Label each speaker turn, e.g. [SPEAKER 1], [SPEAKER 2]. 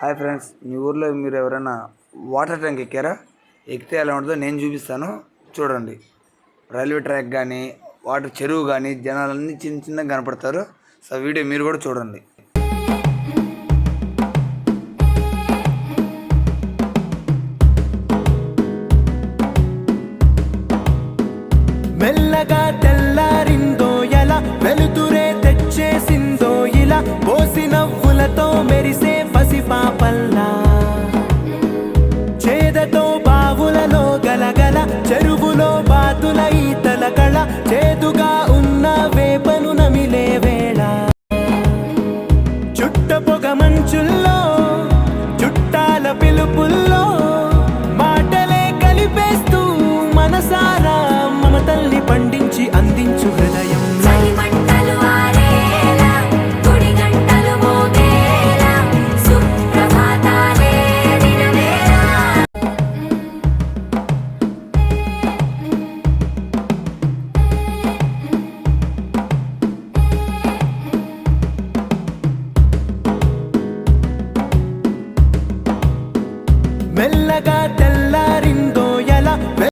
[SPEAKER 1] Hi friends మీ ఊర్లో మీరు ఎవరైనా వాటర్ ట్యాంక్ ఎక్కారా? ఎక్కితే ఎలా ఉంటుందో నేను చూపిస్తాను. చూడండి. రైల్వే ట్రాక్ కానీ వాటర్ చెరువు కానీ జనాలన్నీ చిన్న చిన్నగా కనపడతారు. సో వీడియో మీరు కూడా చూడండి.
[SPEAKER 2] మెల్లగా
[SPEAKER 3] తెల్ల una.
[SPEAKER 2] మెల్లగా